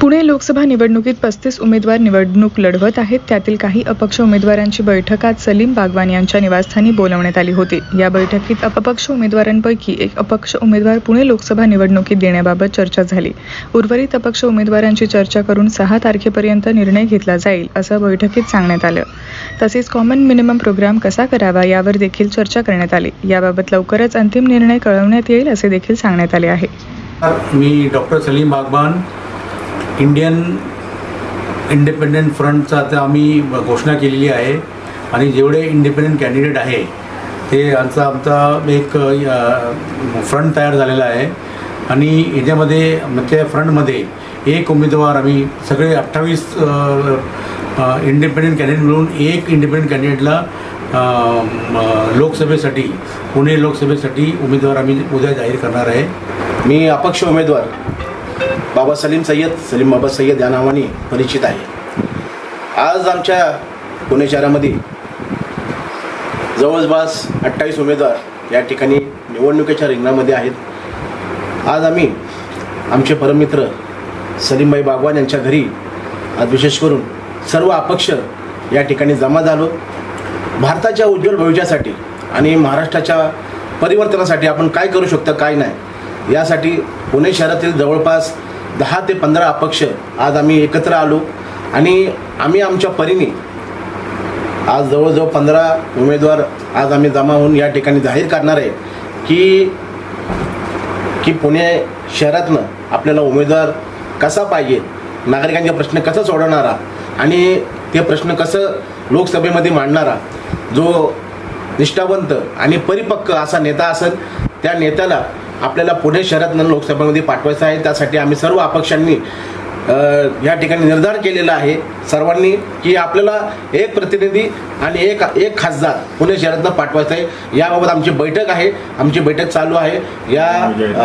पुणे लोकसभा निवडणुकीत पस्तीस उमेदवार निवडणूक लढवत आहेत. त्यातील काही अपक्ष उमेदवारांची बैठक आज सलीम बागवान यांच्या निवासस्थानी बोलवण्यात आली होती. या बैठकीत अपक्ष उमेदवारांपैकी एक अपक्ष उमेदवार पुणे लोकसभा निवडणुकीत देण्याबाबत चर्चा झाली. उर्वरित अपक्ष उमेदवारांची चर्चा करून सहा तारखेपर्यंत निर्णय घेतला जाईल असं बैठकीत सांगण्यात आलं. तसेच कॉमन मिनिमम प्रोग्राम कसा करावा यावर देखील चर्चा करण्यात आली. याबाबत लवकरच अंतिम निर्णय कळवण्यात येईल असे देखील सांगण्यात आले आहे. मी doctor Salim Bagwan Indian independent फ्रंटचा आता आम्ही घोषणा केलेली आहे. आणि जेवढे इंडिपेंडंट कॅन्डिडेट आहे ते आमचा आमचा एक फ्रंट तयार झालेला आहे. आणि याच्यामध्ये त्या फ्रंटमध्ये एक उमेदवार आम्ही सगळे अठ्ठावीस इंडिपेंडंट कॅन्डिडेट मिळून एक इंडिपेंडंट कॅन्डिडेटला लोकसभेसाठी पुणे लोकसभेसाठी उमेदवार आम्ही उद्या जाहीर करणार आहे. मी अपक्ष उमेदवार. बाबा सलीम सय्यद सलीम बाबा सय्यद या नावाने परिचित आहे. आज आमच्या पुणे शहरामध्ये जवळपास अठ्ठावीस उमेदवार या ठिकाणी निवडणुकीच्या रिंगणामध्ये आहेत. आज आम्ही आमचे परममित्र सलीमबाई बागवान यांच्या घरी आज विशेष करून सर्व अपक्ष या ठिकाणी जमा झालो. भारताच्या उज्ज्वल भविष्यासाठी आणि महाराष्ट्राच्या परिवर्तनासाठी आपण काय करू शकतो काय नाही यासाठी पुणे शहरातील जवळपास दहा ते पंधरा अपक्ष आज आम्ही एकत्र आलो. आणि आम्ही आमच्या परीने आज जवळजवळ पंधरा उमेदवार आज आम्ही जमा होऊन या ठिकाणी जाहीर करणार आहे की की पुणे शहरातनं आपल्याला उमेदवार कसा पाहिजे? नागरिकांचे प्रश्न कसं सोडवणारा? आणि ते प्रश्न कसं लोकसभेमध्ये मांडणारा? जो निष्ठावंत आणि परिपक्व असा नेता असेल त्या नेत्याला आपल्याला पुणे शहरातनं लोकसभेमध्ये पाठवायचं आहे. त्यासाठी आम्ही सर्व अपक्षांनी या ठिकाणी निर्धार केलेला आहे. सर्वांनी की आपल्याला एक प्रतिनिधी आणि एक एक खासदार पुणे शहरातनं पाठवायचं आहे. याबाबत आमची बैठक आहे. आमची बैठक चालू आहे. या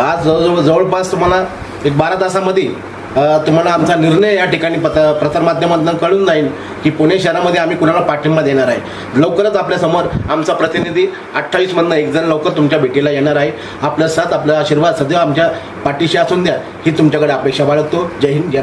आज जवळजवळ जवळपास तुम्हाला एक बारा तासामध्ये तुम्हाला आमचा निर्णय या ठिकाणी पत प्रसारमाध्यमातून कळून जाईल की पुणे शहरामध्ये आम्ही कुणाला पाठिंबा देणार आहे. लवकरच आपल्यासमोर आमचा प्रतिनिधी अठ्ठावीसमधनं एक जण लवकर तुमच्या भेटीला येणार आहे. आपलं साथ आपला आशीर्वाद सदैव आमच्या पाठीशी असून द्या. ही तुमच्याकडे अपेक्षा बाळगतो. जय हिंद जय